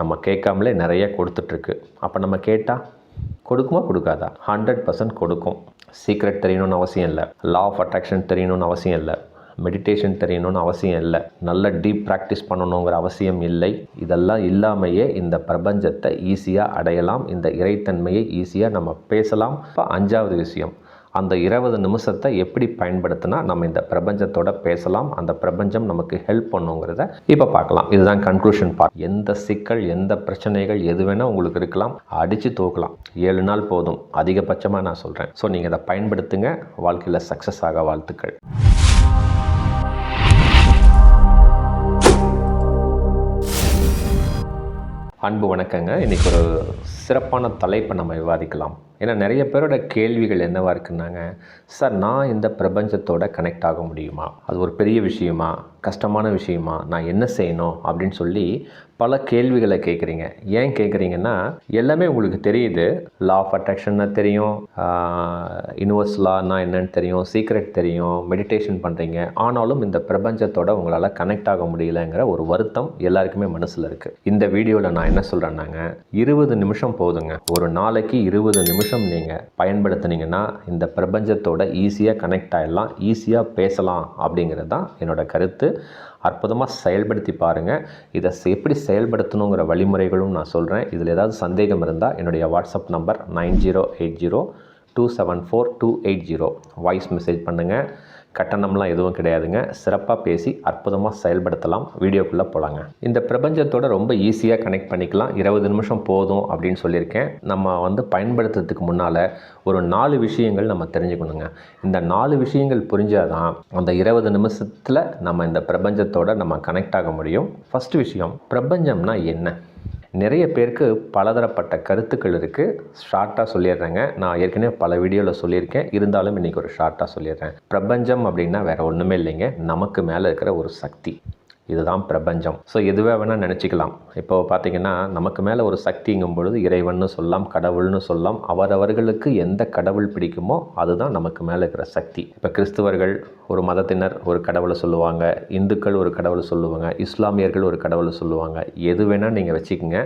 நம்ம கேட்காமலே நிறைய கொடுத்துட்ருக்கு. அப்போ நம்ம கேட்டால் கொடுக்குமா கொடுக்காதா? ஹண்ட்ரட் பர்சன்ட் கொடுக்கும். சீக்ரெட் தெரியணும்னு அவசியம் இல்லை. லா ஆஃப் அட்ராக்ஷன் தெரியணும்னு அவசியம் இல்லை. மெடிடேஷன் தெரியணும்னு அவசியம் இல்லை. நல்ல டீப் ப்ராக்டிஸ் பண்ணணுங்கிற அவசியம் இல்லை. இதெல்லாம் இல்லாமையே இந்த பிரபஞ்சத்தை ஈஸியாக அடையலாம். இந்த இறைத்தன்மையை ஈஸியாக நம்ம பேசலாம். இப்போ அஞ்சாவது விஷயம். அந்த இருபது நிமிஷத்தை எப்படி பயன்படுத்தினா நம்ம இந்த பிரபஞ்சத்தோட பேசலாம் அந்த பிரபஞ்சம் நமக்கு ஹெல்ப் பண்ணுங்கிறத இப்போ பார்க்கலாம். இதுதான் கன்க்ளூஷன் பார்ட் எந்த சிக்கல் எந்த பிரச்சனைகள் எது வேணால் உங்களுக்கு இருக்கலாம். அடித்து தூக்கலாம். ஏழு நாள் போதும். அதிகபட்சமாக நான் சொல்கிறேன் ஸோ நீங்கள் இதை பயன்படுத்துங்க. வாழ்க்கையில் சக்ஸஸ் ஆக வாழ்த்துக்கள். அன்பு வணக்கங்க. இன்றைக்கி ஒரு சிறப்பான தலைப்பை நம்ம விவாதிக்கலாம். ஏன்னா நிறைய பேரோட கேள்விகள் என்னவாக இருக்குன்னாங்க சார் நான் இந்த பிரபஞ்சத்தோட கனெக்ட் ஆக முடியுமா? அது ஒரு பெரிய விஷயமா? கஷ்டமான விஷயமா? நான் என்ன செய்யணும்? அப்படின்னு சொல்லி பல கேள்விகளை கேட்குறீங்க. ஏன் கேட்குறீங்கன்னா எல்லாமே உங்களுக்கு தெரியுது. லா ஆஃப் அட்ராக்ஷன்னா தெரியும். யூனிவர்ஸ் லான்னா என்னன்னு தெரியும். சீக்ரெட் தெரியும். மெடிடேஷன் பண்ணுறீங்க ஆனாலும் இந்த பிரபஞ்சத்தோட உங்களால் கனெக்ட் ஆக முடியலங்கிற ஒரு வருத்தம் எல்லாருக்குமே மனசில் இருக்குது இந்த வீடியோவில் நான் என்ன சொல்கிறேன்னாங்க இருபது நிமிஷம் போதுங்க. ஒரு நாளைக்கு இருபது நிமிஷம் நீங்கள் பயன்படுத்துனீங்கன்னா இந்த பிரபஞ்சத்தோட ஈஸியாக கனெக்ட் ஆகிடலாம் ஈஸியாக பேசலாம் அப்படிங்கிறது தான் என்னோட கருத்து. அற்புதமாக செயல்படுத்தி பாருங்கள் இதை எப்படி செயல்படுத்தணுங்கிற வழிமுறைகளும் நான் சொல்கிறேன் இதில் ஏதாவது சந்தேகம் இருந்தால் என்னுடைய WhatsApp number nine zero eight zero two seven four two eight zero. Voice message பண்ணுங்கள் கட்டணம்லாம் எதுவும் கிடையாதுங்க. சிறப்பாக பேசி அற்புதமாக செயல்படுத்தலாம். வீடியோக்குள்ளே போகலாங்க இந்த பிரபஞ்சத்தோட ரொம்ப ஈஸியாக கனெக்ட் பண்ணிக்கலாம். இருபது நிமிஷம் போதும் அப்படின்னு சொல்லியிருக்கேன். நம்ம வந்து பயன்படுத்துறதுக்கு முன்னால் ஒரு நாலு விஷயங்கள் நம்ம தெரிஞ்சுக்கணுங்க. இந்த நாலு விஷயங்கள் புரிஞ்சாதான் அந்த இருபது நிமிஷத்தில் நம்ம இந்த பிரபஞ்சத்தோட நம்ம கனெக்ட் ஆக முடியும். ஃபஸ்ட் விஷயம் பிரபஞ்சம்னா என்ன? நிறைய பேருக்கு பலதரப்பட்ட கருத்துக்கள் இருக்குது ஷார்ட்டாக சொல்லிடுறேங்க. நான் ஏற்கனவே பல வீடியோவில் சொல்லியிருக்கேன். இருந்தாலும் இன்றைக்கி ஒரு ஷார்ட்டாக சொல்லிடுறேன். பிரபஞ்சம் அப்படின்னா வேறு ஒன்றுமே இல்லைங்க. நமக்கு மேலே இருக்கிற ஒரு சக்தி. இதுதான் பிரபஞ்சம். ஸோ எதுவே வேணால் நினச்சிக்கலாம். இப்போ பார்த்தீங்கன்னா நமக்கு மேலே ஒரு சக்திங்கும் பொழுது இறைவன்னு சொல்லலாம் கடவுள்னு சொல்லலாம் அவரவர்களுக்கு எந்த கடவுள் பிடிக்குமோ அதுதான் நமக்கு மேலே இருக்கிற சக்தி. இப்போ கிறிஸ்துவர்கள் ஒரு மதத்தினர் ஒரு கடவுளை சொல்லுவாங்க இந்துக்கள் ஒரு கடவுளை சொல்லுவாங்க இஸ்லாமியர்கள் ஒரு கடவுளை சொல்லுவாங்க. எது வேணால் நீங்கள் வச்சுக்கோங்க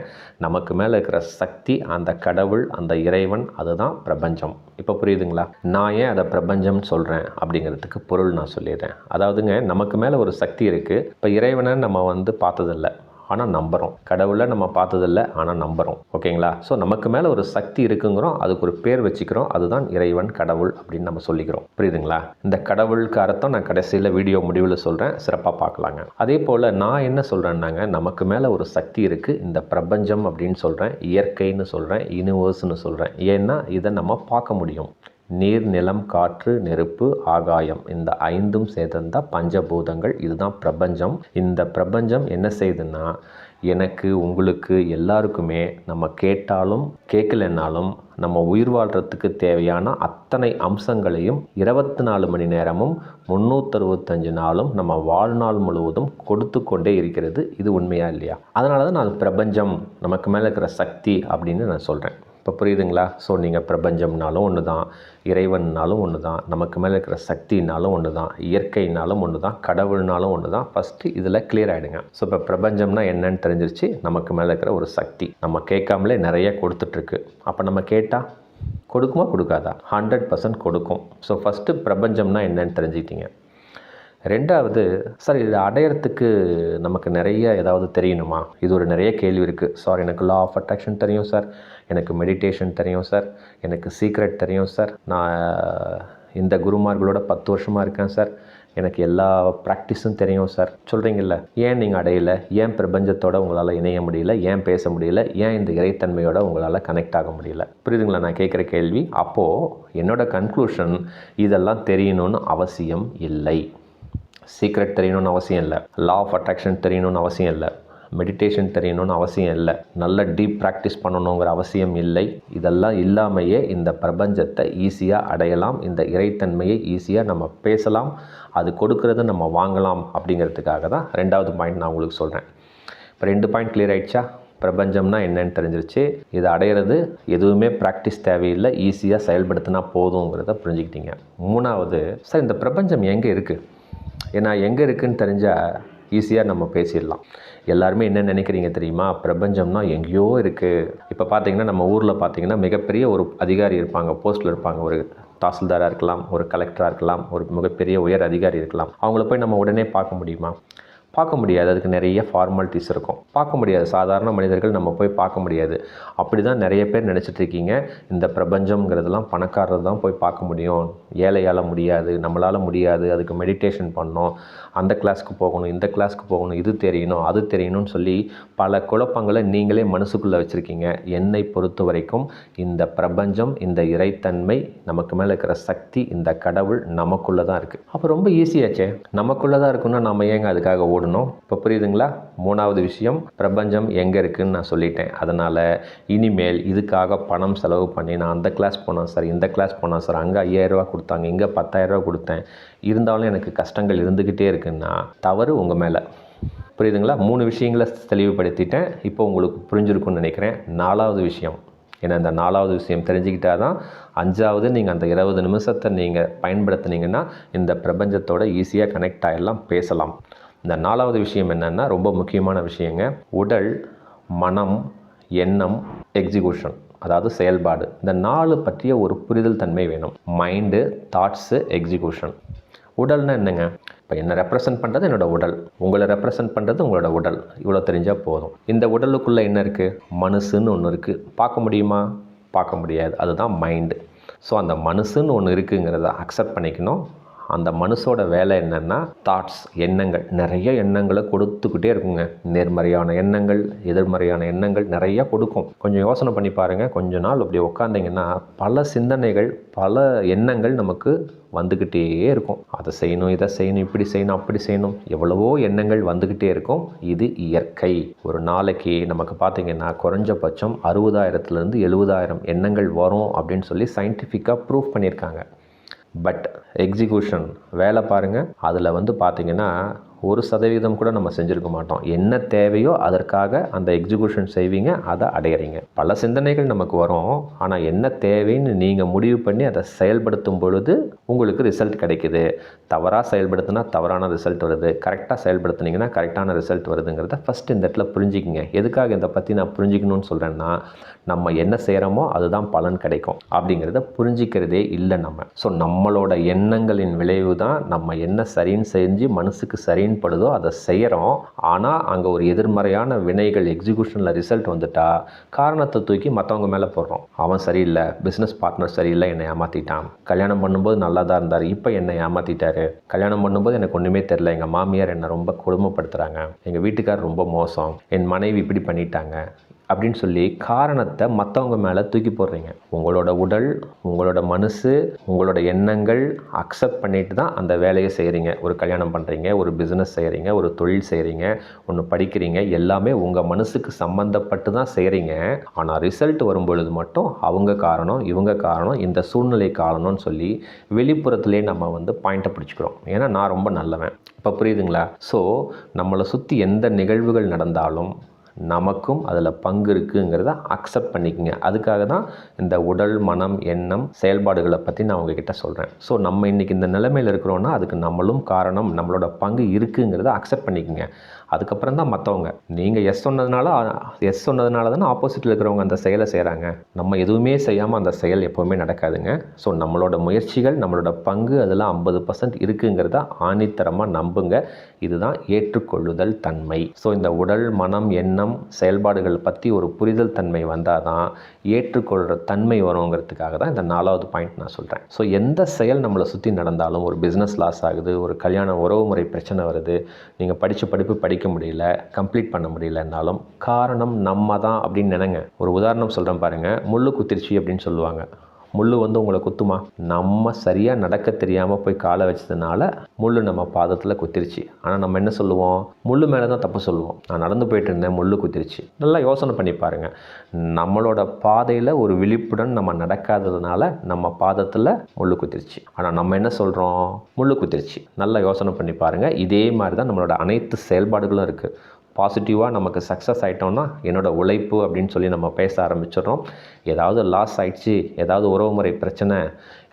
நமக்கு மேலே இருக்கிற சக்தி அந்த கடவுள் அந்த இறைவன் அதுதான் பிரபஞ்சம். இப்போ புரியுதுங்களா? நான் ஏன் அதை பிரபஞ்சம்னு சொல்கிறேன் அப்படிங்கிறதுக்கு பொருள் நான் சொல்லிடுறேன். அதாவதுங்க நமக்கு மேலே ஒரு சக்தி இருக்குது இப்போ இறை இறைவனை நம்ம வந்து பார்த்ததில்ல. ஆனால் நம்புகிறோம் கடவுளை நம்ம பார்த்ததில்ல ஆனால் நம்புகிறோம் ஓகேங்களா? ஸோ நமக்கு மேலே ஒரு சக்தி இருக்குங்கிறோம். அதுக்கு ஒரு பேர் வச்சுக்கிறோம். அதுதான் இறைவன் கடவுள் அப்படின்னு நம்ம சொல்லிக்கிறோம். புரியுதுங்களா? இந்த கடவுளுக்கு அர்த்தம் நான் கடைசியில் வீடியோ முடிவில் சொல்கிறேன் சிறப்பாக பார்க்கலாங்க. அதே போல் நான் என்ன சொல்கிறேன்னாங்க நமக்கு மேலே ஒரு சக்தி இருக்குது இந்த பிரபஞ்சம் அப்படின்னு சொல்கிறேன் இயற்கைன்னு சொல்கிறேன் யூனிவர்ஸ்னு சொல்கிறேன் ஏன்னா இதை நம்ம பார்க்க முடியும். நீர் நிலம் காற்று நெருப்பு ஆகாயம். இந்த ஐந்தும் சேர்ந்ததா பஞ்சபூதங்கள். இதுதான் பிரபஞ்சம். இந்த பிரபஞ்சம் என்ன செய்யுதுன்னா எனக்கு உங்களுக்கு எல்லாருக்குமே நம்ம கேட்டாலும் கேட்கலனாலும் நம்ம உயிர் வாழ்கிறதுக்கு தேவையான அத்தனை அம்சங்களையும் இருபத்தி நாலு மணி நேரமும் முந்நூற்றறுபத்தஞ்சு நாளும் நம்ம வாழ்நாள் முழுவதும் கொடுத்து கொண்டே இருக்கிறது. இது உண்மையா இல்லையா? அதனால தான் நான் பிரபஞ்சம் நமக்கு மேலே இருக்கிற சக்தி அப்படின்னு நான் சொல்கிறேன் இப்போ புரியுதுங்களா? ஸோ நீங்கள் பிரபஞ்சம்னாலும் ஒன்று தான் இறைவன்னாலும் ஒன்று தான் நமக்கு மேலே இருக்கிற சக்தினாலும் ஒன்று தான் இயற்கைனாலும் ஒன்று தான் கடவுள்னாலும் ஒன்று தான். ஃபஸ்ட்டு இதில் கிளியர் ஆகிடுங்க ஸோ இப்போ பிரபஞ்சம்னா என்னன்னு தெரிஞ்சிருச்சு நமக்கு மேலே இருக்கிற ஒரு சக்தி. நம்ம கேட்காமலே நிறைய கொடுத்துட்ருக்கு. அப்போ நம்ம கேட்டால் கொடுக்குமா கொடுக்காதா? ஹண்ட்ரட் பர்சன்ட் கொடுக்கும். ஸோ ஃபஸ்ட்டு பிரபஞ்சம்னா என்னன்னு தெரிஞ்சுக்கிட்டீங்க. ரெண்டாவது சார் இது அடையிறதுக்கு நமக்கு நிறைய ஏதாவது தெரியணுமா? இது ஒரு நிறைய கேள்வி இருக்குது சார் எனக்கு லா ஆஃப் அட்ராக்ஷன் தெரியும் சார். எனக்கு மெடிடேஷன் தெரியும் சார். எனக்கு சீக்ரெட் தெரியும் சார். நான் இந்த குருமார்களோட பத்து வருஷமாக இருக்கேன் சார். எனக்கு எல்லா ப்ராக்டிஸும் தெரியும் சார். சொல்கிறீங்கல்ல ஏன் நீங்கள் அடையலை? ஏன் பிரபஞ்சத்தோட உங்களால் இணைய முடியல? ஏன் பேச முடியல? ஏன் இந்த இறைத்தன்மையோட உங்களால் கனெக்ட் ஆக முடியல? புரியுதுங்களா? நான் கேட்குற கேள்வி. அப்போது என்னோடய கன்க்ளூஷன் இதெல்லாம் தெரியணும்னு அவசியம் இல்லை. சீக்ரெட் தெரியணும்னு அவசியம் இல்லை. லா ஆஃப் அட்ராக்ஷன் தெரியணும்னு அவசியம் இல்லை. மெடிடேஷன் தெரியணும்னு அவசியம் இல்லை. நல்ல டீப் ப்ராக்டிஸ் பண்ணணுங்கிற அவசியம் இல்லை. இதெல்லாம் இல்லாமையே இந்த பிரபஞ்சத்தை ஈஸியாக அடையலாம். இந்த இறைத்தன்மையை ஈஸியாக நம்ம பேசலாம். அது கொடுக்கறத நம்ம வாங்கலாம் அப்படிங்கிறதுக்காக தான் ரெண்டாவது பாயிண்ட் நான் உங்களுக்கு சொல்கிறேன் இப்போ ரெண்டு பாயிண்ட் கிளியர் ஆயிடுச்சா? பிரபஞ்சம்னா என்னன்னு தெரிஞ்சிருச்சு. இதை அடையிறது எதுவுமே ப்ராக்டிஸ் தேவையில்லை. ஈஸியாக செயல்படுத்தினா போதுங்கிறத புரிஞ்சுக்கிட்டீங்க. மூணாவது சார் இந்த பிரபஞ்சம் எங்கே இருக்குது ஏன்னா எங்கே இருக்குன்னு தெரிஞ்சால் ஈஸியாக நம்ம பேசிடலாம். எல்லாருமே என்ன நினைக்கிறீங்க தெரியுமா? பிரபஞ்சம்னா எங்கேயோ இருக்குது இப்போ பார்த்தீங்கன்னா நம்ம ஊரில் பார்த்தீங்கன்னா மிகப்பெரிய ஒரு அதிகாரி இருப்பாங்க. போஸ்ட்டில் இருப்பாங்க. ஒரு தாசில்தாராக இருக்கலாம் ஒரு கலெக்டராக இருக்கலாம் ஒரு மிகப்பெரிய உயர் அதிகாரி இருக்கலாம். அவங்கள போய் நம்ம உடனே பார்க்க முடியுமா? பார்க்க முடியாது. அதுக்கு நிறைய ஃபார்மாலிட்டிஸ் இருக்கும். பார்க்க முடியாது. சாதாரண மனிதர்கள் நம்ம போய் பார்க்க முடியாது. அப்படி தான் நிறைய பேர் நினச்சிட்டு இருக்கீங்க. இந்த பிரபஞ்சம்ங்கிறதெல்லாம் பணக்காரர் தான் போய் பார்க்க முடியும். ஏழையால் முடியாது. நம்மளால் முடியாது. அதுக்கு மெடிடேஷன் பண்ணணும். அந்த கிளாஸ்க்கு போகணும். இந்த கிளாஸ்க்கு போகணும். இது தெரியணும். அது தெரியணும்னு சொல்லி பல குழப்பங்களை நீங்களே மனசுக்குள்ளே வச்சுருக்கீங்க. என்னை பொறுத்த வரைக்கும் இந்த பிரபஞ்சம் இந்த இறைத்தன்மை நமக்கு மேலே இருக்கிற சக்தி இந்த கடவுள் நமக்குள்ளே தான் இருக்குது அப்போ ரொம்ப ஈஸியாச்சே நமக்குள்ளே தான் இருக்குன்னா நம்ம ஏங்க அதுக்காக போடணும். இப்போ புரியுதுங்களா? மூணாவது விஷயம் பிரபஞ்சம் எங்கே இருக்குன்னு நான் சொல்லிட்டேன். அதனால் இனிமேல் இதுக்காக பணம் செலவு பண்ணி நான் அந்த கிளாஸ் போனேன் சார் இந்த கிளாஸ் போனேன் சார் அங்கே ஐயாயிரரூவா கொடுத்தாங்க இங்கே பத்தாயிரரூவா கொடுத்தேன். இருந்தாலும் எனக்கு கஷ்டங்கள் இருந்துக்கிட்டே இருக்குன்னா தவறு உங்கள் மேலே. புரியுதுங்களா? மூணு விஷயங்களை தெளிவுபடுத்திட்டேன். இப்போ உங்களுக்கு புரிஞ்சிருக்கும்னு நினைக்கிறேன். நாலாவது விஷயம். ஏன்னா இந்த நாலாவது விஷயம் தெரிஞ்சுக்கிட்டா தான் அஞ்சாவது நீங்கள் அந்த இருபது நிமிஷத்தை நீங்கள் பயன்படுத்துனீங்கன்னா இந்த பிரபஞ்சத்தோட ஈஸியாக கனெக்ட் ஆகிடலாம் பேசலாம். இந்த நாலாவது விஷயம் என்னென்னா ரொம்ப முக்கியமான விஷயங்க. உடல் மனம் எண்ணம் எக்ஸிக்யூஷன் அதாவது செயல்பாடு. இந்த நாலு பற்றிய ஒரு புரிதல் தன்மை வேணும். மைண்டு தாட்ஸு எக்ஸிக்யூஷன் உடல்னா என்னங்க? இப்போ என்னை ரெப்ரசன்ட் பண்ணுறது என்னோட உடல். உங்களை ரெப்ரசன்ட் பண்ணுறது உங்களோட உடல். இவ்வளோ தெரிஞ்சால் போதும். இந்த உடலுக்குள்ளே என்ன இருக்குது மனசுன்னு ஒன்று இருக்குது பார்க்க முடியுமா? பார்க்க முடியாது. அதுதான் மைண்டு ஸோ அந்த மனசுன்னு ஒன்று இருக்குங்கிறத அக்செப்ட் பண்ணிக்கணும். அந்த மனசோட வேலை என்னென்னா தாட்ஸ் எண்ணங்கள். நிறைய எண்ணங்களை கொடுத்துக்கிட்டே இருக்குங்க. நேர்மறையான எண்ணங்கள் எதிர்மறையான எண்ணங்கள் நிறைய கொடுக்கும். கொஞ்சம் யோசனை பண்ணி பாருங்கள் கொஞ்ச நாள் அப்படி உட்காந்திங்கன்னா பல சிந்தனைகள் பல எண்ணங்கள் நமக்கு வந்துக்கிட்டே இருக்கும். அதை செய்யணும் இதை செய்யணும் இப்படி செய்யணும் அப்படி செய்யணும். எவ்வளவோ எண்ணங்கள் வந்துக்கிட்டே இருக்கும். இது இயற்கை. ஒரு நாளைக்கு நமக்கு பார்த்திங்கன்னா குறைஞ்சபட்சம் அறுபதாயிரத்துலேருந்து எழுபதாயிரம் எண்ணங்கள் வரும் அப்படின்னு சொல்லி சயின்டிஃபிக்காக ப்ரூஃப் பண்ணியிருக்காங்க. பட் எக்ஸிக்யூஷன் வேலை பாருங்கள் அதில் வந்து பார்த்திங்கன்னா ஒரு சதவீதம் கூட நம்ம செஞ்சுருக்க மாட்டோம். என்ன தேவையோ அதற்காக அந்த எக்ஸிக்யூஷன் செய்வீங்க அதை அடையிறீங்க. பல சிந்தனைகள் நமக்கு வரும். ஆனால் என்ன தேவைன்னு நீங்கள் முடிவு பண்ணி அதை செயல்படுத்தும் பொழுது உங்களுக்கு ரிசல்ட் கிடைக்குது. தவறாக செயல்படுத்தினா தவறான ரிசல்ட் வருது. கரெக்டாக செயல்படுத்துனீங்கன்னா கரெக்டான ரிசல்ட் வருதுங்கிறத ஃபஸ்ட் இந்த இடத்துல புரிஞ்சிக்கிங்க. எதுக்காக இதை பற்றி நான் புரிஞ்சிக்கணும்னு சொல்கிறேன்னா நம்ம என்ன செய்கிறோமோ அதுதான் பலன் கிடைக்கும் அப்படிங்கிறத புரிஞ்சிக்கிறதே இல்லை நம்ம. ஸோ நம்மளோட எண்ணங்களின் விளைவு தான் நம்ம என்ன சரின்னு செஞ்சு மனசுக்கு சரின்னு படுதோ அதை செய்கிறோம் ஆனால் அங்கே ஒரு எதிர்மறையான வினைகள் எக்ஸிக்யூஷனில் ரிசல்ட் வந்துட்டா காரணத்தை தூக்கி மற்றவங்க மேலே போடுறோம். அவன் சரியில்லை பிஸ்னஸ் பார்ட்னர் சரியில்லை என்னை ஏமாற்றிட்டான் கல்யாணம் பண்ணும்போது நல்லா தான் இருந்தார் இப்போ என்னை ஏமாற்றிட்டாரு கல்யாணம் பண்ணும்போது எனக்கு ஒன்றுமே தெரில எங்கள் மாமியார் என்னை ரொம்ப கொடுமைப்படுத்துகிறாங்க எங்கள் வீட்டுக்கார் ரொம்ப மோசம் என் மனைவி இப்படி பண்ணிட்டாங்க. அப்படின்னு சொல்லி காரணத்தை மற்றவங்க மேலே தூக்கி போடுறீங்க. உங்களோட உடல் உங்களோட மனசு உங்களோட எண்ணங்கள் அக்செப்ட் பண்ணிட்டு தான் அந்த வேலையை செய்கிறீங்க ஒரு கல்யாணம் பண்ணுறீங்க ஒரு பிஸ்னஸ் செய்கிறீங்க ஒரு தொழில் செய்கிறீங்க ஒன்று படிக்கிறீங்க எல்லாமே உங்கள் மனசுக்கு சம்மந்தப்பட்டு தான் செய்கிறீங்க ஆனால் ரிசல்ட் வரும்பொழுது மட்டும் அவங்க காரணம் இவங்க காரணம் இந்த சூழ்நிலை காரணம்னு சொல்லி வெளிப்புறத்துலேயே நம்ம வந்து பாயிண்ட்டை பிடிச்சிக்கிறோம். ஏன்னா நான் ரொம்ப நல்லவன். இப்போ புரியுதுங்களா? ஸோ நம்மளை சுற்றி எந்த நிகழ்வுகள் நடந்தாலும் நமக்கும் அதில் பங்கு இருக்குங்கிறத அக்செப்ட் பண்ணிக்கங்க. அதுக்காக தான் இந்த உடல் மனம் எண்ணம் செயல்பாடுகளை பற்றி நான் உங்ககிட்ட சொல்கிறேன் ஸோ நம்ம இன்றைக்கி இந்த நிலைமையில் இருக்கிறோன்னா அதுக்கு நம்மளும் காரணம் நம்மளோட பங்கு இருக்குங்கிறத அக்செப்ட் பண்ணிக்கங்க. அதுக்கப்புறம் தான் மற்றவங்க நீங்கள் எஸ் சொன்னதுனால எஸ் சொன்னதுனால தானே ஆப்போசிட்டில் இருக்கிறவங்க அந்த செயலை செய்கிறாங்க நம்ம எதுவுமே செய்யாமல் அந்த செயல் எப்போவுமே நடக்காதுங்க. ஸோ நம்மளோட முயற்சிகள் நம்மளோட பங்கு அதெல்லாம் ஐம்பது பர்சன்ட் இருக்குங்கிறத ஆணித்தரமாக நம்புங்க. இதுதான் ஏற்றுக்கொள்ளுதல் தன்மை. ஸோ இந்த உடல் மனம் எண்ணம் செயல்பாடுகள் பற்றி ஒரு புரிதல் தன்மை வந்தால் தான் ஏற்றுக்கொள்கிற தன்மை வருங்கிறதுக்காக தான் இந்த நாலாவது பாயிண்ட் நான் சொல்கிறேன் ஸோ எந்த செயல் நம்மளை சுற்றி நடந்தாலும் ஒரு பிஸ்னஸ் லாஸ் ஆகுது ஒரு கல்யாண உறவு முறை பிரச்சனை வருது நீங்கள் படித்த படிப்பு படிக்க முடியல கம்ப்ளீட் பண்ண முடியலன்னாலும் காரணம் நம்ம தான் அப்படின்னு நினைங்க. ஒரு உதாரணம் சொல்கிறேன் பாருங்கள் முள்ளு குத்திருச்சி அப்படின்னு சொல்லுவாங்க. முள் வந்து உங்களை குத்துமா? நம்ம சரியாக நடக்க தெரியாமல் போய் காலை வச்சதுனால முள் நம்ம பாதத்தில் குத்திருச்சு. ஆனால் நம்ம என்ன சொல்லுவோம்? முள் மேலே தான் தப்பு சொல்லுவோம். நான் நடந்து போயிட்டு இருந்தேன் முள் குத்திருச்சு. நல்லா யோசனை பண்ணி பாருங்கள் நம்மளோட பாதையில் ஒரு விழிப்புடன் நம்ம நடக்காததுனால நம்ம பாதத்தில் முள் குத்திருச்சு. ஆனால் நம்ம என்ன சொல்கிறோம் முள் குத்திருச்சு. நல்லா யோசனை பண்ணி பாருங்கள் இதே மாதிரி தான் நம்மளோட அனைத்து செயல்பாடுகளும் இருக்குது பாசிட்டிவாக நமக்கு சக்ஸஸ் ஆகிட்டோம்னா என்னோட உழைப்பு அப்படின்னு சொல்லி நம்ம பேச ஆரம்பிச்சிடுறோம். ஏதாவது லாஸ் ஆயிடுச்சு ஏதாவது உறவுமுறை பிரச்சனை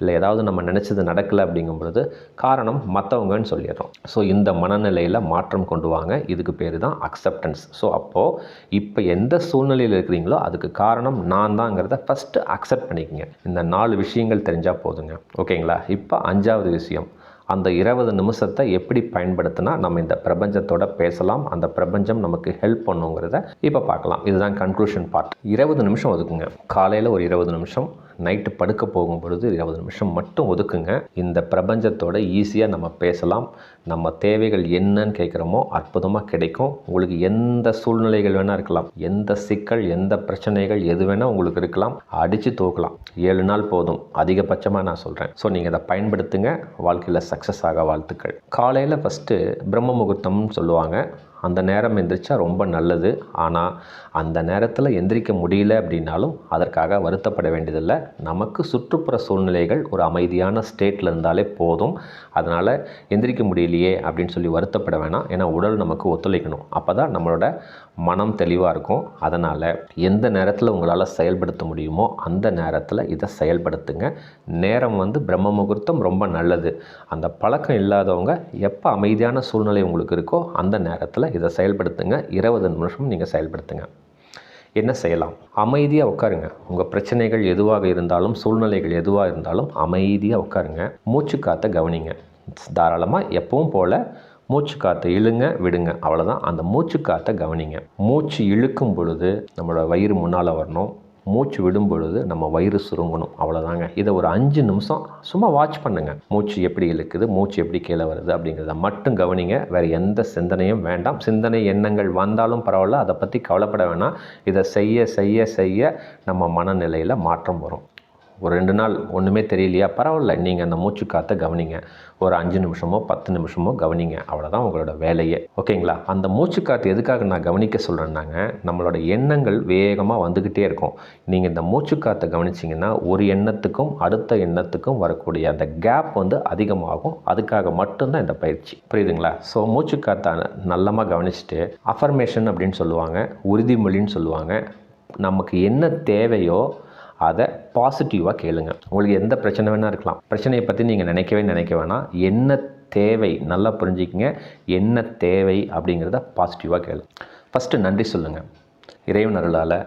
இல்லை ஏதாவது நம்ம நினச்சது நடக்கலை அப்படிங்கும்பொழுது காரணம் மற்றவங்கன்னு சொல்லிடுறோம். ஸோ இந்த மனநிலையில் மாற்றம் கொண்டு வாங்க. இதுக்கு பேர் தான் அக்செப்டன்ஸ் ஸோ அப்போது இப்போ எந்த சூழ்நிலையில் இருக்கிறீங்களோ அதுக்கு காரணம் நான் தாங்கிறத ஃபஸ்ட்டு அக்செப்ட் பண்ணிக்கங்க. இந்த நாலு விஷயங்கள் தெரிஞ்சால் போதுங்க. ஓகேங்களா இப்போ அஞ்சாவது விஷயம். அந்த இருபது நிமிஷத்தை எப்படி பயன்படுத்தினா நம்ம இந்த பிரபஞ்சத்தோட பேசலாம் அந்த பிரபஞ்சம் நமக்கு ஹெல்ப் பண்ணுங்கிறத இப்போ பார்க்கலாம். இதுதான் கன்க்ளூஷன் பார்ட் இருபது நிமிஷம் ஒதுக்குங்க. காலையில் ஒரு இருபது நிமிஷம் நைட்டு படுக்க போகும் பொழுது இருபது நிமிஷம் மட்டும் ஒதுக்குங்க. இந்த பிரபஞ்சத்தோட ஈஸியாக நம்ம பேசலாம். நம்ம தேவைகள் என்னன்னு கேட்குறோமோ அற்புதமாக கிடைக்கும். உங்களுக்கு எந்த சூழ்நிலைகள் வேணால் இருக்கலாம். எந்த சிக்கல் எந்த பிரச்சனைகள் எது வேணால் உங்களுக்கு இருக்கலாம். அடித்து தூக்கலாம். ஏழு நாள் போதும். அதிகபட்சமாக நான் சொல்கிறேன் ஸோ நீங்கள் இதை பயன்படுத்துங்க. வாழ்க்கையில் சக்ஸஸ் ஆக வாழ்த்துக்கள். காலையில் ஃபஸ்ட்டு பிரம்ம முகூர்த்தம்னு சொல்லுவாங்க. அந்த நேரம் எந்திரிச்சா ரொம்ப நல்லது. ஆனால் அந்த நேரத்தில் எந்திரிக்க முடியல அப்படின்னாலும் அதற்காக வருத்தப்பட வேண்டியதில்லை. நமக்கு சுற்றுப்புற சூழ்நிலைகள் ஒரு அமைதியான ஸ்டேட்டில் இருந்தாலே போதும். அதனால் எந்திரிக்க முடியலையே அப்படின்னு சொல்லி வருத்தப்பட வேணாம். ஏன்னா உடல் நமக்கு ஒத்துழைக்கணும். அப்போ தான் நம்மளோட மனம் தெளிவாக இருக்கும். அதனால் எந்த நேரத்தில் உங்களால் செயல்படுத்த முடியுமோ அந்த நேரத்தில் இதை செயல்படுத்துங்க. நேரம் வந்து பிரம்ம முகூர்த்தம் ரொம்ப நல்லது. அந்த பழக்கம் இல்லாதவங்க எப்போ அமைதியான சூழ்நிலை உங்களுக்கு இருக்கோ அந்த நேரத்தில் இதை செயல்படுத்துங்க. இருபது நிமிஷம் நீங்கள் செயல்படுத்துங்க. என்ன செய்யலாம்? அமைதியாக உட்காருங்க. உங்கள் பிரச்சனைகள் எதுவாக இருந்தாலும் சூழ்நிலைகள் எதுவாக இருந்தாலும் அமைதியாக உட்காருங்க. மூச்சு காற்றை கவனிங்க. தாராளமாக எப்பவும் போல் மூச்சு காற்றை இழுங்க விடுங்க. அவ்வளோதான் அந்த மூச்சு காற்றை கவனிங்க. மூச்சு இழுக்கும் பொழுது நம்மளோட வயிறு முன்னால் வரணும். மூச்சு விடும் பொழுது நம்ம வயிறு சுருங்கணும். அவ்வளோதாங்க இதை ஒரு அஞ்சு நிமிஷம் சும்மா வாட்ச் பண்ணுங்கள் மூச்சு எப்படி இழுக்குது மூச்சு எப்படி கீழே வருது அப்படிங்கிறத மட்டும் கவனிங்க. வேறு எந்த சிந்தனையும் வேண்டாம். சிந்தனை எண்ணங்கள் வந்தாலும் பரவாயில்ல. அதை பற்றி கவலைப்பட வேணாம். இதை செய்ய செய்ய செய்ய நம்ம மனநிலையில் மாற்றம் வரும். ஒரு ரெண்டு நாள் ஒன்றுமே தெரியலையா? பரவாயில்ல. நீங்கள் அந்த மூச்சு காற்றை கவனிங்க. ஒரு அஞ்சு நிமிஷமோ பத்து நிமிஷமோ கவனிங்க. அவ்வளோதான் உங்களோட வேலையே. ஓகேங்களா? அந்த மூச்சு காற்று எதுக்காக நான் கவனிக்க சொல்கிறேன்னாங்க நம்மளோட எண்ணங்கள் வேகமாக வந்துக்கிட்டே இருக்கும். நீங்கள் இந்த மூச்சு காற்றை கவனிச்சிங்கன்னா ஒரு எண்ணத்துக்கும் அடுத்த எண்ணத்துக்கும் வரக்கூடிய அந்த கேப் வந்து அதிகமாகும். அதுக்காக மட்டும்தான் இந்த பயிற்சி. புரியுதுங்களா? ஸோ மூச்சு காற்றை நல்லமாக கவனிச்சுட்டு அஃபர்மேஷன் அப்படின்னு சொல்லுவாங்க உறுதிமொழின்னு சொல்லுவாங்க. நமக்கு என்ன தேவையோ அதை பாசிட்டிவாக கேளுங்க. உங்களுக்கு எந்த பிரச்சனை வேணால் இருக்கலாம். பிரச்சனையை பற்றி நீங்கள் நினைக்கவே நினைக்க வேணாம். என்ன தேவை நல்லா புரிஞ்சுக்கிங்க. என்ன தேவை அப்படிங்கிறத பாசிட்டிவாக கேளு. ஃபஸ்ட்டு நன்றி சொல்லுங்கள் இறைவன் அருளால்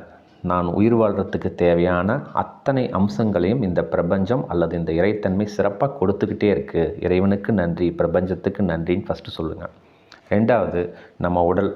நான் உயிர் வாழ்கிறதுக்கு தேவையான அத்தனை அம்சங்களையும் இந்த பிரபஞ்சம் அல்லது இந்த இறைத்தன்மை சிறப்பாக கொடுத்துக்கிட்டே இருக்குது இறைவனுக்கு நன்றி பிரபஞ்சத்துக்கு நன்றின்னு ஃபஸ்ட்டு சொல்லுங்கள் ரெண்டாவது நம்ம உடல்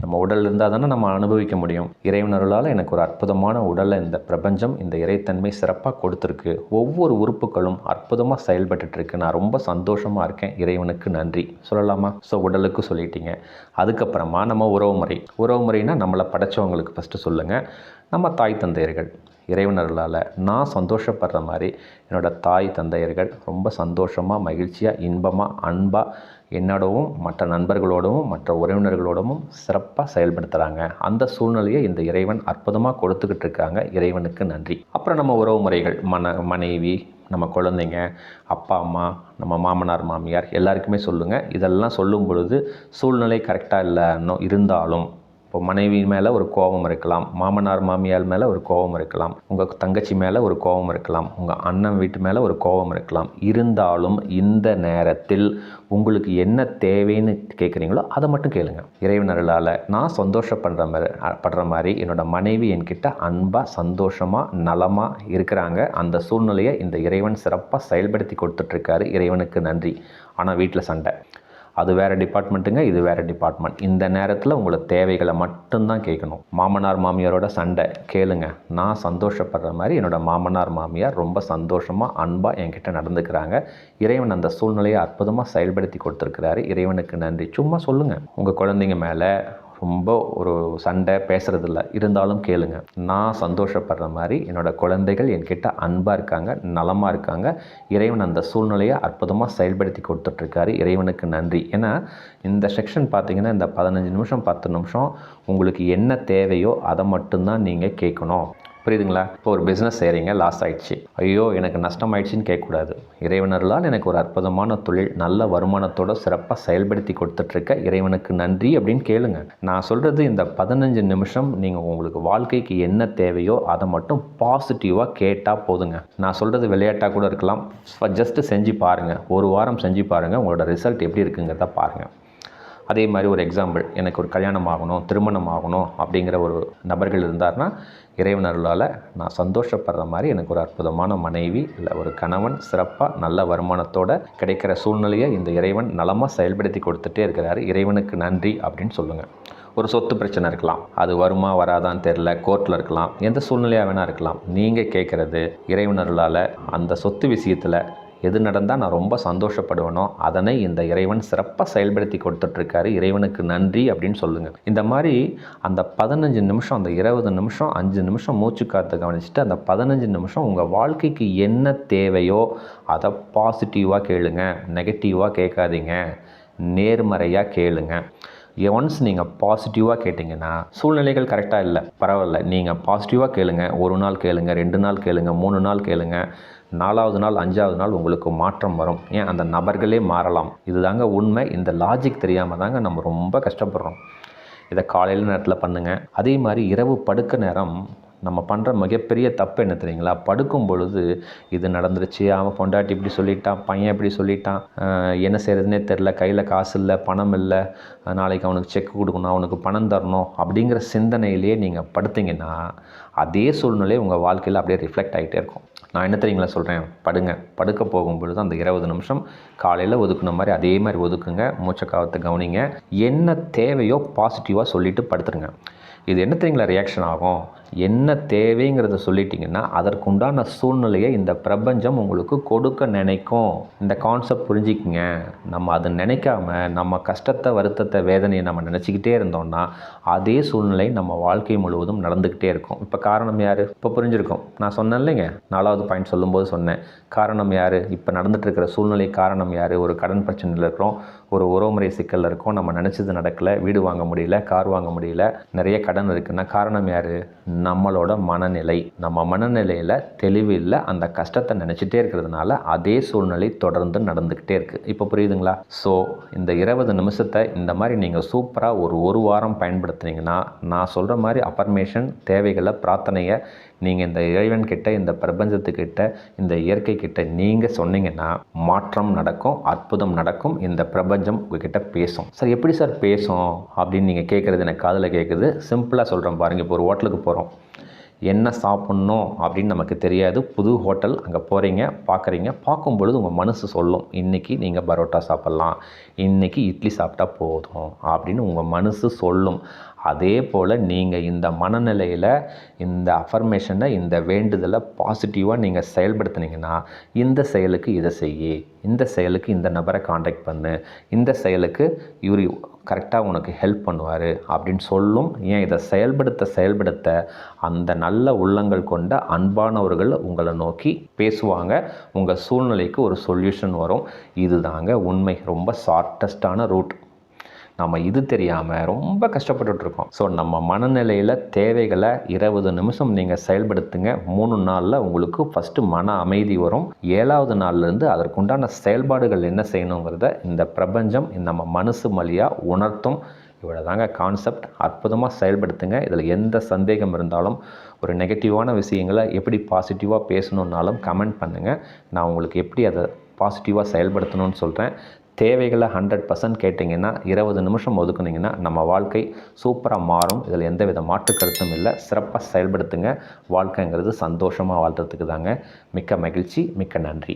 நம்ம உடல் இருந்தால் தானே நம்ம அனுபவிக்க முடியும். இறைவனருளால் எனக்கு ஒரு அற்புதமான உடலை இந்த பிரபஞ்சம் இந்த இறைத்தன்மை சிறப்பாக கொடுத்துருக்கு. ஒவ்வொரு உறுப்புகளும் அற்புதமாக செயல்பட்டுருக்கு நான் ரொம்ப சந்தோஷமாக இருக்கேன். இறைவனுக்கு நன்றி. சொல்லலாமா? ஸோ உடலுக்கு சொல்லிட்டீங்க. அதுக்கப்புறமா நம்ம உறவுமுறை. உறவுமுறைனா நம்மளை படைச்சவங்களுக்கு ஃபஸ்ட்டு சொல்லுங்கள் நம்ம தாய் தந்தையர்கள். இறைவனர்களால் நான் சந்தோஷப்படுற மாதிரி என்னோடய தாய் தந்தையர்கள் ரொம்ப சந்தோஷமாக மகிழ்ச்சியாக இன்பமாக அன்பாக என்னோடவும் மற்ற நண்பர்களோடவும் மற்ற உறவினர்களோடவும் சிறப்பாக செயல்படுத்துகிறாங்க அந்த சூழ்நிலையை இந்த இறைவன் அற்புதமாக கொடுத்துக்கிட்டு இருக்காங்க. இறைவனுக்கு நன்றி. அப்புறம் நம்ம உறவு முறைகள் மன மனைவி நம்ம குழந்தைங்க அப்பா அம்மா நம்ம மாமனார் மாமியார் எல்லாருக்குமே சொல்லுங்கள் இதெல்லாம் சொல்லும் பொழுது சூழ்நிலை கரெக்டாக இல்லைன்னு இருந்தாலும் இப்போ மனைவி மேலே ஒரு கோபம் இருக்கலாம் மாமனார் மாமியார் மேலே ஒரு கோபம் இருக்கலாம் உங்கள் தங்கச்சி மேலே ஒரு கோபம் இருக்கலாம் உங்கள் அண்ணன் வீட்டு மேலே ஒரு கோபம் இருக்கலாம். இருந்தாலும் இந்த நேரத்தில் உங்களுக்கு என்ன தேவைன்னு கேட்குறீங்களோ அதை மட்டும் கேளுங்க. இறைவன் அருளால் நான் சந்தோஷப்படுற மாதிரி படுற மாதிரி என்னோட மனைவி என்கிட்ட அன்பாக சந்தோஷமாக நலமாக இருக்கிறாங்க. அந்த சூழ்நிலையை இந்த இறைவன் சிறப்பாக செயல்படுத்தி கொடுத்துட்ருக்காரு இறைவனுக்கு நன்றி. ஆனால் வீட்டில் சண்டை. அது வேறு டிபார்ட்மெண்ட்டுங்க இது வேறு டிபார்ட்மெண்ட் இந்த நேரத்தில் உங்களை தேவைகளை மட்டும்தான் கேட்கணும். மாமனார் மாமியாரோட சண்டை கேளுங்க. நான் சந்தோஷப்படுற மாதிரி என்னோட மாமனார் மாமியார் ரொம்ப சந்தோஷமாக அன்பாக என்கிட்ட நடந்துக்கிறாங்க. இறைவன் அந்த சூழ்நிலையை அற்புதமாக செயல்படுத்தி கொடுத்துருக்கிறாரு. இறைவனுக்கு நன்றி. சும்மா சொல்லுங்கள் உங்கள் குழந்தைங்க மேலே ரொம்ப ஒரு சண்டை பேசுகிறதில்ல இருந்தாலும் கேளுங்க. நான் சந்தோஷப்படுற மாதிரி என்னோடய குழந்தைகள் என்கிட்ட அன்பாக இருக்காங்க நலமாக இருக்காங்க. இறைவன் அந்த சூழ்நிலையை அற்புதமாக செயல்படுத்தி கொடுத்துட்ருக்காரு. இறைவனுக்கு நன்றி. ஏன்னா இந்த செக்ஷன் பார்த்தீங்கன்னா இந்த பதினஞ்சு நிமிஷம் பத்து நிமிஷம் உங்களுக்கு என்ன தேவையோ அதை மட்டும்தான் நீங்கள் கேட்கணும். புரியுதுங்களா? இப்போ ஒரு பிஸ்னஸ் செய்கிறீங்க லாஸ் ஆயிடுச்சு. ஐயோ எனக்கு நஷ்டம் ஆயிடுச்சுன்னு கேட்கக்கூடாது. இறைவனர்களால் எனக்கு ஒரு அற்புதமான தொழில் நல்ல வருமானத்தோட சிறப்பாக செயல்படுத்தி கொடுத்துட்ருக்க இறைவனுக்கு நன்றி அப்படின்னு கேளுங்க. நான் சொல்கிறது இந்த பதினஞ்சு நிமிஷம் நீங்கள் உங்களுக்கு வாழ்க்கைக்கு என்ன தேவையோ அதை மட்டும் பாசிட்டிவாக கேட்டால் போதுங்க. நான் சொல்கிறது விளையாட்டாக கூட இருக்கலாம். ஜஸ்ட்டு செஞ்சு பாருங்கள் ஒரு வாரம் செஞ்சு பாருங்கள் உங்களோட ரிசல்ட் எப்படி இருக்குங்கிறத பாருங்கள் அதே மாதிரி ஒரு எக்ஸாம்பிள் எனக்கு ஒரு கல்யாணம் ஆகணும் திருமணம் ஆகணும் அப்படிங்கிற ஒரு நபர்கள் இருந்தார்னா இறைவனர்களால் நான் சந்தோஷப்படுற மாதிரி எனக்கு ஒரு அற்புதமான மனைவி இல்லை ஒரு கணவன் சிறப்பாக நல்ல வருமானத்தோட கிடைக்கிற சூழ்நிலையை இந்த இறைவன் நலமாக செயல்படுத்தி கொடுத்துட்டே இருக்கிறாரு. இறைவனுக்கு நன்றி அப்படின்னு சொல்லுங்கள் ஒரு சொத்து பிரச்சனை இருக்கலாம். அது வருமா வராதான்னு தெரில கோர்ட்டில் இருக்கலாம். எந்த சூழ்நிலையாக வேணால் இருக்கலாம். நீங்கள் கேட்குறது இறைவனர்களால் அந்த சொத்து விஷயத்தில் எது நடந்தால் நான் ரொம்ப சந்தோஷப்படுவேனோ அதனை இந்த இறைவன் சிறப்பாக செயல்படுத்தி கொடுத்துட்ருக்காரு. இறைவனுக்கு நன்றி அப்படின்னு சொல்லுங்கள் இந்த மாதிரி அந்த பதினஞ்சு நிமிஷம் அந்த இருபது நிமிஷம் அஞ்சு நிமிஷம் மூச்சு காற்று கவனிச்சுட்டு அந்த பதினஞ்சு நிமிஷம் உங்கள் வாழ்க்கைக்கு என்ன தேவையோ அதை பாசிட்டிவாக கேளுங்க. நெகட்டிவாக கேட்காதீங்க. நேர்மறையாக கேளுங்க. ஒன்ஸ் நீங்கள் பாசிட்டிவாக கேட்டிங்கன்னா சூழ்நிலைகள் கரெக்டாக இல்லை. பரவாயில்ல. நீங்கள் பாசிட்டிவாக கேளுங்க. ஒரு நாள் கேளுங்க ரெண்டு நாள் கேளுங்க மூணு நாள் கேளுங்க. நாலாவது நாள் அஞ்சாவது நாள் உங்களுக்கு மாற்றம் வரும். ஏன்? அந்த நபர்களே மாறலாம். இதுதாங்க உண்மை. இந்த லாஜிக் தெரியாமல் தாங்க நம்ம ரொம்ப கஷ்டப்படுறோம். இதை காலையில் நேரத்தில் பண்ணுங்கள் அதே மாதிரி இரவு படுக்க நேரம் நம்ம பண்ணுற மிகப்பெரிய தப்பு என்ன தெரியுங்களா? படுக்கும் பொழுது இது நடந்துருச்சு. அவன் பொண்டாட்டி இப்படி சொல்லிட்டான் பையன் இப்படி சொல்லிட்டான். என்ன செய்கிறதுனே தெரில கையில் காசு இல்லை பணம் இல்லை. நாளைக்கு அவனுக்கு செக் கொடுக்கணும் அவனுக்கு பணம் தரணும் அப்படிங்கிற சிந்தனையிலேயே நீங்கள் படுத்தீங்கன்னா அதே சூழ்நிலை உங்கள் வாழ்க்கையில் அப்படியே ரிஃப்ளெக்ட் ஆகிட்டே இருக்கும். நான் என்ன தெரியுங்களா சொல்கிறேன் படுங்க. படுக்க போகும்பொழுது அந்த இருபது நிமிஷம் காலையில் ஒதுக்குன மாதிரி அதே மாதிரி ஒதுக்குங்க. மூச்சக்காவத்தை கவனிங்க. என்ன தேவையோ பாசிட்டிவாக சொல்லிவிட்டு படுத்துருங்க. இது என்ன தெரியுங்களா ரியாக்ஷன் ஆகும்? என்ன தேவைங்கிறத சொல்லிட்டிங்கன்னா அதற்குண்டான சூழ்நிலையை இந்த பிரபஞ்சம் உங்களுக்கு கொடுக்க நினைக்கும். இந்த கான்செப்ட் புரிஞ்சிக்கங்க. நம்ம அதை நினைக்காம நம்ம கஷ்டத்தை வருத்தத்தை வேதனையை நம்ம நினச்சிக்கிட்டே இருந்தோம்னா அதே சூழ்நிலை நம்ம வாழ்க்கை முழுவதும் நடந்துக்கிட்டே இருக்கும். இப்போ காரணம் யார்? இப்போ புரிஞ்சிருக்கும். நான் சொன்னேன் இல்லைங்க. நாலாவது பாயிண்ட் சொல்லும்போது சொன்னேன். காரணம் யார்? இப்போ நடந்துகிட்ருக்கிற இருக்கிற சூழ்நிலை காரணம் யார்? ஒரு கடன் பிரச்சனையில் இருக்கிறோம். ஒரு உறவுமுறை சிக்கலில் இருக்கோம். நம்ம நினச்சது நடக்கலை. வீடு வாங்க முடியல. கார் வாங்க முடியல. நிறைய கடன் இருக்குன்னா காரணம் யார்? நம்மளோட மனநிலை. நம்ம மனநிலையில் தெளிவு இல்லை அந்த கஷ்டத்தை நினச்சிட்டே இருக்கிறதுனால அதே சூழ்நிலை தொடர்ந்து நடந்துக்கிட்டே இருக்குது இப்போ புரியுதுங்களா? ஸோ இந்த இருபது நிமிஷத்தை இந்த மாதிரி நீங்கள் சூப்பராக ஒரு ஒரு வாரம் பயன்படுத்துனீங்கன்னா நான் சொல்கிற மாதிரி அஃபர்மேஷன் தேவைகளை பிரார்த்தனையை நீங்கள் இந்த இறைவன் கிட்ட இந்த பிரபஞ்சத்துக்கிட்ட இந்த இயற்கை கிட்ட நீங்கள் சொன்னீங்கன்னா மாற்றம் நடக்கும் அற்புதம் நடக்கும் இந்த பிரபஞ்சம் உங்ககிட்ட பேசும். சார் எப்படி சார் பேசும்? அப்படின்னு நீங்கள் கேட்குறது எனக்கு காதில் கேட்குது சிம்பிளாக சொல்கிறேன் பாருங்கள் இப்போ ஒரு ஹோட்டலுக்கு போகிறோம் என்ன சாப்பிட்ணும் அப்படின்னு நமக்கு தெரியாது. புது ஹோட்டல் அங்கே போகிறீங்க பார்க்குறீங்க பார்க்கும் பொழுது உங்கள் மனசு சொல்லும். இன்றைக்கி நீங்கள் பரோட்டா சாப்பிட்லாம். இன்றைக்கி இட்லி சாப்பிட்டா போதும் அப்படின்னு உங்கள் மனசு சொல்லும். அதே போல் நீங்கள் இந்த மனநிலையில் இந்த அஃபர்மேஷனை இந்த வேண்டுதலை பாசிட்டிவாக நீங்கள் செயல்படுத்துனீங்கன்னா இந்த செயலுக்கு இதை செய்யி. இந்த செயலுக்கு இந்த நபரை காண்டாக்ட் பண்ணு. இந்த செயலுக்கு இவர் கரெக்டாக உனக்கு ஹெல்ப் பண்ணுவார் அப்படின்னு சொல்லும். ஏன் இதை செயல்படுத்த செயல்படுத்த அந்த நல்ல உள்ளங்கள் கொண்ட அன்பானவர்கள் உங்களை நோக்கி பேசுவாங்க. உங்கள் சூழ்நிலைக்கு ஒரு சொல்யூஷன் வரும். இதுதாங்க உண்மை. ரொம்ப ஷார்ட்டஸ்டான ரூட் நம்ம இது தெரியாமல் ரொம்ப கஷ்டப்பட்டுட்ருக்கோம். ஸோ நம்ம மனநிலையில் தேவைகளை இருபது நிமிஷம் நீங்கள் செயல்படுத்துங்க. மூணு நாளில் உங்களுக்கு ஃபஸ்ட்டு மன அமைதி வரும். ஏழாவது நாள்லேருந்து அதற்குண்டான செயல்பாடுகள் என்ன செய்யணுங்கிறத இந்த பிரபஞ்சம் நம்ம மனசு மலியாக உணர்த்தும். இவ்வளோதாங்க கான்செப்ட் அற்புதமாக செயல்படுத்துங்க. இதில் எந்த சந்தேகம் இருந்தாலும் ஒரு நெகட்டிவான விஷயங்களை எப்படி பாசிட்டிவாக பேசணுன்னாலும் கமெண்ட் பண்ணுங்கள் நான் உங்களுக்கு எப்படி அதை பாசிட்டிவாக செயல்படுத்தணும்னு சொல்கிறேன் தேவைகளை ஹண்ட்ரட் பர்சன்ட் கேட்டிங்கன்னா இருபது நிமிஷம் ஒதுக்குனிங்கன்னா நம்ம வாழ்க்கை சூப்பராக மாறும். இதில் எந்த வித மாற்று கருத்தும் இல்லை. சிறப்பாக செயல்படுத்துங்க. வாழ்க்கைங்கிறது சந்தோஷமாக வாழ்கிறதுக்கு தாங்க மிக்க மகிழ்ச்சி மிக்க நன்றி.